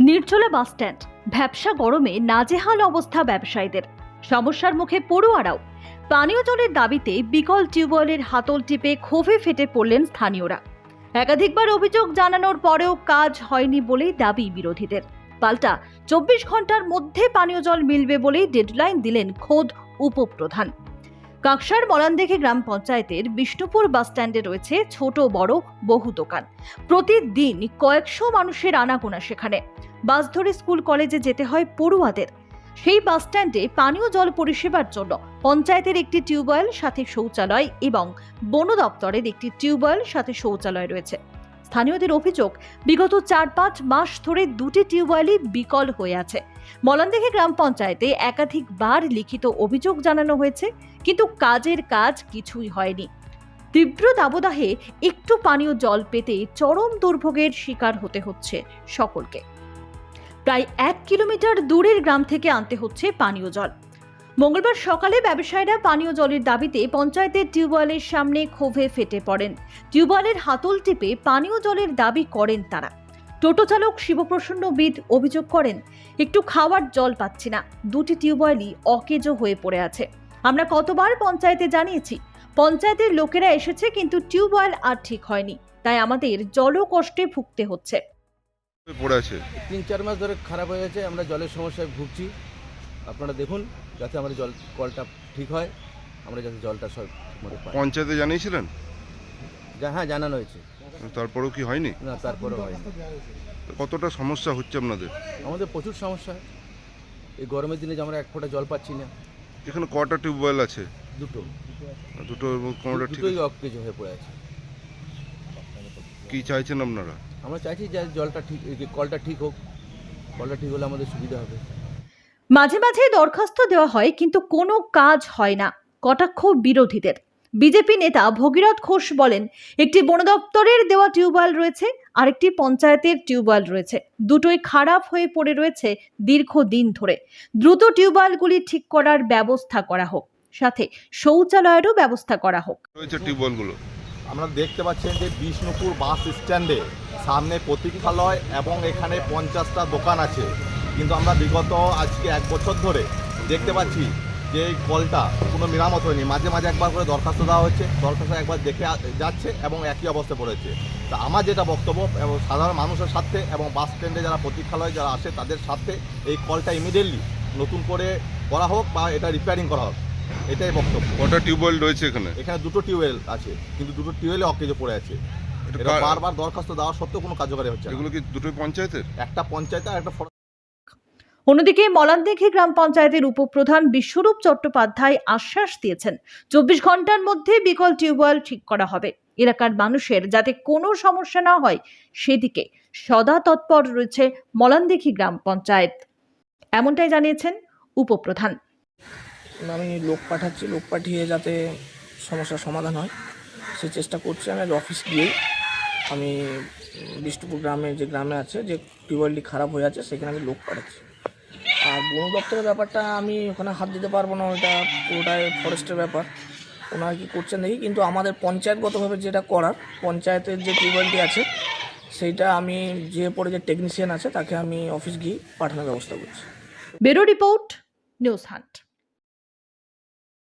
নির্জলা বাসস্ট্যান্ড ভ্যাবসা গরমে নাজেহাল অবস্থা ব্যবসায়ীদের। সমস্যার মুখে পড়ুয়ারাও। পানীয় জলের দাবিতে বিকল টিউবওয়েলের হাতল টিপে ক্ষোভে ফেটে পড়লেন স্থানীয়রা। একাধিকবার অভিযোগ জানানোর পরেও কাজ হয়নি বলেই দাবি বিরোধীদের। পাল্টা, চব্বিশ ঘণ্টার মধ্যে পানীয় জল মিলবে বলেই ডেডলাইন দিলেন খোদ উপপ্রধান। কাকসার মলানদেখে গ্রাম পঞ্চায়েতের বিষ্ণুপুর বাস স্ট্যান্ডে রয়েছে ছোট, বড়, বহু দোকান। প্রতিদিন কয়েকশো মানুষের আনাগোনা সেখানে। বাস ধরে স্কুল, কলেজে যেতে হয় পড়ুয়াদের। সেই বাস স্ট্যান্ডে পানীয় জল পরিষেবার জন্য পঞ্চায়েতের একটি টিউবওয়েল, সাথে শৌচালয় এবং বন দপ্তরের একটি টিউবওয়েল, সাথে শৌচালয় রয়েছে। স্থানীয়দের অভিযোগ, বিগত চার পাঁচ মাস ধরে দুটি টিউবওয়েলই বিকল হয়ে আছে। মলানদেখে গ্রাম পঞ্চায়েতে একাধিকবার লিখিত অভিযোগ জানানো হয়েছে, কিন্তু কাজের কাজ কিছুই হয়নি। তীব্র দাবদাহে একটু পানীয় জল পেতে চরম দুর্ভোগের শিকার হতে হচ্ছে সকলকে। প্রায় এক কিলোমিটার দূরের গ্রাম থেকে আনতে হচ্ছে পানীয় জল। মঙ্গলবার সকালে ব্যবসায়ীরা পানীয় জলের দাবিতে পঞ্চায়েতের টিউবওয়েলের সামনে ক্ষোভে ফেটে পড়েন। টিউবওয়েলের হাতল টিপে পানীয় জলের দাবি করেন তারা। টোটো চালক শিবপ্রসন্ন বিদ অভিযোগ করেন একটু খাওয়ার জল পাচ্ছি না। দুটি টিউবওয়েলই অকেজো হয়ে পড়ে আছে। আমরা কতবার পঞ্চায়েতে জানিয়েছি পঞ্চায়েতের লোকেরা এসেছে কিন্তু টিউবওয়েল আর ঠিক হয়নি। তাই আমাদের জল কষ্টে ভুগতে হচ্ছে। পড়ে আছে। তিন চার মাস ধরে খারাপ হয়ে গেছে আমরা জলের সমস্যায় ভুগছি। আপনারা দেখুন। যাতে আমাদের জল কলটা ঠিক হয় আমরা যাতে জলটা সব ঠিকমতো পাই। পঞ্চায়েতে জানিয়েছিলেন? যা হ্যাঁ জানানো হয়েছে। তারপরেও কি হয়নি? না তারপরেও হয়নি। কতটা সমস্যা হচ্ছে আপনাদের? আমাদের প্রচুর সমস্যা। এই গরমের দিনে যে আমরা এক ফোঁটা জল পাচ্ছি না। এখানে কটা টিউবওয়েল আছে? দুটো। দুটো কোনোটা ঠিক দুটোই অকেজ হয়ে পড়ে আছে। কি চাইছেন আপনারা? আমরা চাইছি যে জলটা ঠিক এই যে কলটা ঠিক হোক। কলটা ঠিক হলে আমাদের সুবিধা হবে। মাঝে মাঝে দরখাস্ত দেওয়া হয় কিন্তু কোনো কাজ হয় না। কটাক্ষ বিরোধীদের। বিজেপি নেতা ভগীরথ ঘোষ বলেন একটি বন দপ্তরের দেওয়া টিউবওয়েল রয়েছে আরেকটি পঞ্চায়েতের টিউবওয়েল রয়েছে। দুটোই খারাপ হয়ে পড়ে রয়েছে দীর্ঘদিন ধরে। দ্রুত টিউবওয়েলগুলি ঠিক করার ব্যবস্থা করা হোক। সাথে শৌচালয়েরও ব্যবস্থা করা হোক। রয়েছে টিউবওয়েলগুলো। আমরা দেখতে পাচ্ছেন যে বিষ্ণুপুর বাস স্ট্যান্ডে সামনে প্রতীক্ষালয় এবং এখানে পঞ্চাশটা দোকান আছে। কিন্তু আমরা বিগত আজকে এক বছর ধরে দেখতে পাচ্ছি যে এই কলটা কোনো মেরামত হয়নি। মাঝে মাঝে একবার করে দরখাস্ত দেওয়া হচ্ছে দরখাস্ত একবার দেখে যাচ্ছে এবং একই অবস্থা পড়েছে। তা আমার যেটা বক্তব্য এবং সাধারণ মানুষের স্বার্থে এবং বাস স্ট্যান্ডে যারা প্রতীক্ষালয় যারা আসে তাদের স্বার্থে এই কলটা ইমিডিয়েটলি নতুন করে করা হোক বা এটা রিপেয়ারিং করা হোক। এটাই বক্তব্য। কটা টিউবওয়েল রয়েছে এখানে? এখানে দুটো টিউবওয়েল আছে কিন্তু দুটো টিউবওয়েলে অকেজো পড়ে আছে। বারবার দরখাস্ত দেওয়া সত্ত্বেও কোনো কার্যকারী হচ্ছে এগুলো কি দুটোই পঞ্চায়েতের? একটা পঞ্চায়েত আর একটা অন্যদিকে মলানদেখি গ্রাম পঞ্চায়েতের উপপ্রধান বিশ্বরূপ চট্টোপাধ্যায় আশ্বাস দিয়েছেন, চব্বিশ ঘণ্টার মধ্যে বিকল টিউবওয়েল ঠিক করা হবে। এলাকার মানুষের যাতে কোনো সমস্যা না হয়, সেদিকে সদা তৎপর রয়েছে মলানদেখি গ্রাম পঞ্চায়েত। এমনটাই জানিয়েছেন উপপ্রধান। আমি লোক পাঠাচ্ছি, লোক পাঠিয়ে যাতে সমস্যার সমাধান হয়, সে চেষ্টা করছি আমি অফিস গিয়েই আমি বিষ্ণুপুর গ্রামে যে গ্রামে আছে, যে টিউবওয়েলটি খারাপ হয়ে আছে, সেখানে আমি লোক পাঠাচ্ছি। আর বন দপ্তরের ব্যাপারটা আমি ওখানে হাত দিতে পারব না ওটা পুরোটাই ফরেস্টের ব্যাপার। ওনারা কি করছেন দেখি, কিন্তু আমাদের পঞ্চায়েতগতভাবে যেটা করার, পঞ্চায়েতের যে টিউবওয়েলটি আছে, সেইটা আমি যে পরে যে টেকনিশিয়ান আছে, তাকে আমি অফিস গিয়ে পাঠানোর ব্যবস্থা করছি। বেরো রিপোর্ট, নিউজ হান্ট।